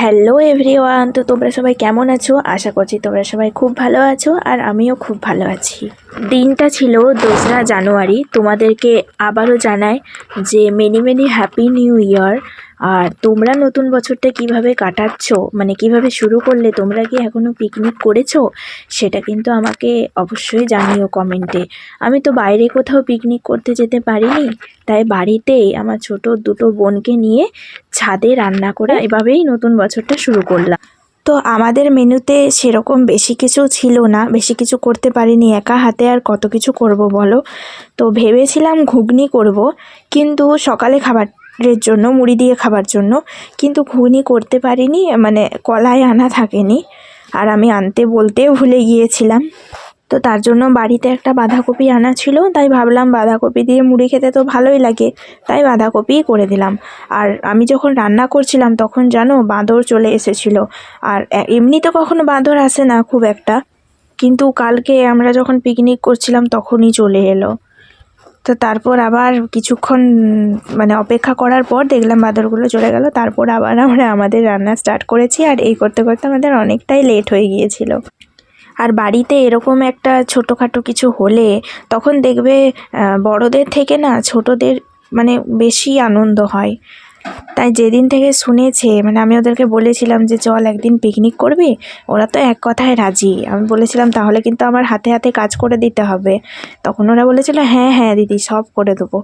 Hello everyone, তো তোমরা সবাই কেমন আছো? আশা করছি তোমরা সবাই খুব ভালো আছো আর আমিও খুব ভালো আছি। দিনটা ছিল দোসরা জানুয়ারি। তোমাদেরকে আবারও জানায় যে many many happy new year আর তোমরা নতুন বছরটা কীভাবে কাটাচ্ছ? মানে কীভাবে শুরু করলে? তোমরা কি এখনও পিকনিক করেছ? সেটা কিন্তু আমাকে অবশ্যই জানিও কমেন্টে আমি তো বাইরে কোথাও পিকনিক করতে যেতে পারিনি, তাই বাড়িতেই আমার ছোট দুটো বোনকে নিয়ে ছাদে রান্না করে এভাবেই নতুন বছরটা শুরু করলাম। তো আমাদের মেনুতে সেরকম বেশি কিছু ছিল না, বেশি কিছু করতে পারিনি, একা হাতে আর কত কিছু করব বলো? তো ভেবেছিলাম ঘুগনি করব, কিন্তু সকালে খাবারের জন্য, মুড়ি দিয়ে খাবার জন্য। কিন্তু ঘুগনি করতে পারিনি মানে কলায় আনা থাকেনি। আর আমি আনতে বলতে ভুলে গিয়েছিলাম। তো তার জন্য বাড়িতে একটা বাঁধাকপি আনা ছিল, তাই ভাবলাম বাঁধাকপি দিয়ে মুড়ি খেতে তো ভালোই লাগে, তাই বাঁধাকপিই করে দিলাম। আর আমি যখন রান্না করছিলাম, তখন জানো বাঁদর চলে এসেছিল। আর এমনি তো কখনো বাঁদর আসে না খুব একটা। কিন্তু কালকে আমরা যখন পিকনিক করছিলাম, তখনই চলে এলো। তো তারপর আবার কিছুক্ষণ মানে অপেক্ষা করার পর দেখলাম বাঁদরগুলো চলে গেল। তারপর আবার আমরা আমাদের রান্না স্টার্ট করেছি আর এই করতে করতে আমাদের অনেকটাই লেট হয়ে গিয়েছিল। আর বাড়িতে এরকম একটা ছোটোখাটো কিছু হলে তখন দেখবে বড়দের থেকে না ছোটদের মানে বেশি আনন্দ হয়। তাই যেদিন থেকে শুনেছে মানে আমি ওদেরকে বলেছিলাম যে চল একদিন পিকনিক করবি, ওরা তো এক কথায় রাজি। আমি বলেছিলাম, তাহলে কিন্তু আমার হাতে হাতে কাজ করে দিতে হবে। তখন ওরা বলেছিল হ্যাঁ হ্যাঁ দিদি, সব করে দেবো।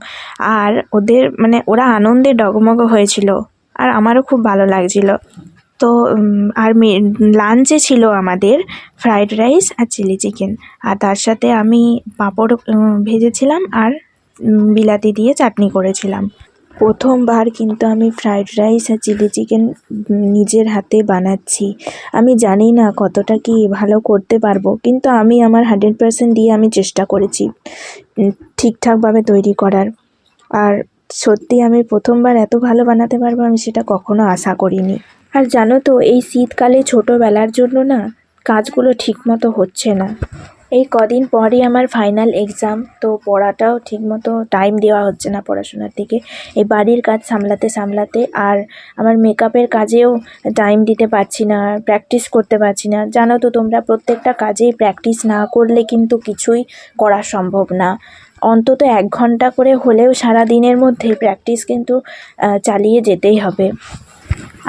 আর ওদের মানে ওরা আনন্দে ডগমগ হয়েছিল, আর আমারও খুব ভালো লাগছিল। তো আর লাঞ্চে ছিল আমাদের ফ্রাইড রাইস আর চিলি চিকেন আর তার সাথে আমি পাঁপড় ভেজেছিলাম আর বিলাতি দিয়ে চাটনি করেছিলাম। প্রথমবার কিন্তু আমি ফ্রাইড রাইস আর চিলি চিকেন নিজের হাতে বানাচ্ছি। আমি জানি না কতটা কি ভালো করতে পারব, কিন্তু আমি আমার হান্ড্রেড পার্সেন্ট দিয়ে আমি চেষ্টা করেছি ঠিকঠাকভাবে তৈরি করার। আর সত্যি আমি প্রথমবার এত ভালো বানাতে পারব আমি সেটা কখনো আশা করিনি। আর জানো তো, এই শীতকালে ছোটোবেলার জন্য না কাজগুলো ঠিকমতো হচ্ছে না। এই কদিন পরই আমার ফাইনাল এক্সাম তো পড়াটাও ঠিকমতো টাইম দেওয়া হচ্ছে না পড়াশোনার দিকে। এই বাড়ির কাজ সামলাতে সামলাতে আর আমার মেকআপের কাজেও টাইম দিতে পারছি না প্র্যাকটিস করতে পারছি না। জানো তো তোমরা, প্রত্যেকটা কাজেই প্র্যাকটিস না করলে কিন্তু কিছুই করা সম্ভব না। অন্তত এক ঘণ্টা করে হলেও সারা দিনের মধ্যে প্র্যাকটিস কিন্তু চালিয়ে যেতেই হবে।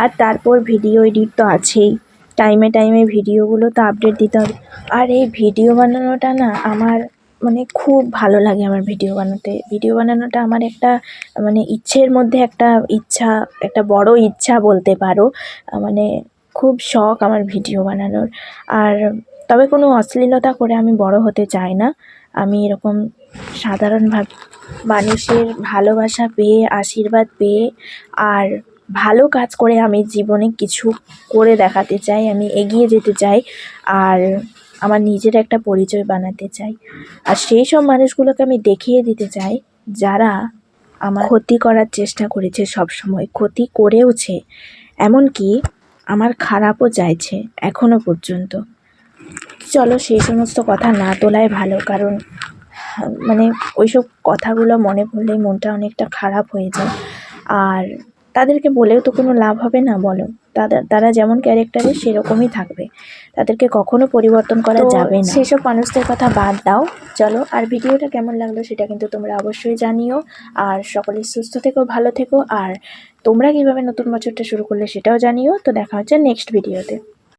আর তারপর ভিডিও এডিট তো আছেই। টাইমে টাইমে ভিডিওগুলো তো আপডেট দিতে হবে। আর এই ভিডিও বানানোটা না আমার মানে খুব ভালো লাগে আমার ভিডিও বানাতে। ভিডিও বানানোটা আমার একটা মানে ইচ্ছের মধ্যে একটা ইচ্ছা, একটা বড় ইচ্ছা বলতে পারো। মানে খুব শখ আমার ভিডিও বানানোর। আর তবে কোনো অশ্লীলতা করে আমি বড় হতে চাই না। আমি এরকম সাধারণভাবে মানুষের ভালোবাসা পেয়ে, আশীর্বাদ পেয়ে, আর ভালো কাজ করে আমি জীবনে কিছু করে দেখাতে চাই, আমি এগিয়ে যেতে চাই আর আমার নিজের একটা পরিচয় বানাতে চাই। আর সেই সব মানুষগুলোকে আমি দেখিয়ে দিতে চাই যারা আমার ক্ষতি করার চেষ্টা করেছে সব সময় ক্ষতি করেওছে। এমনকি আমার খারাপও চাইছে এখনও পর্যন্ত। চলো সেই সমস্ত কথা না তোলাই ভালো, কারণ মানে ওইসব কথাগুলো মনে পড়লেই মনটা অনেকটা খারাপ হয়ে যায়। আর তাদেরকে বলেও তো কোনো লাভ হবে না বলো। তাদের তারা যেমন ক্যারেক্টারে সেরকমই থাকবে। তাদেরকে কখনো পরিবর্তন করা যাবে না। সেসব মানুষদের কথা বাদ দাও। চলো আর ভিডিওটা কেমন লাগল সেটা কিন্তু তোমরা অবশ্যই জানিও। আর সকলে সুস্থ থেকো ভালো থেকো। আর তোমরা কীভাবে নতুন বছরটা শুরু করলে সেটাও জানিও। তো দেখা হচ্ছে নেক্সট ভিডিওতে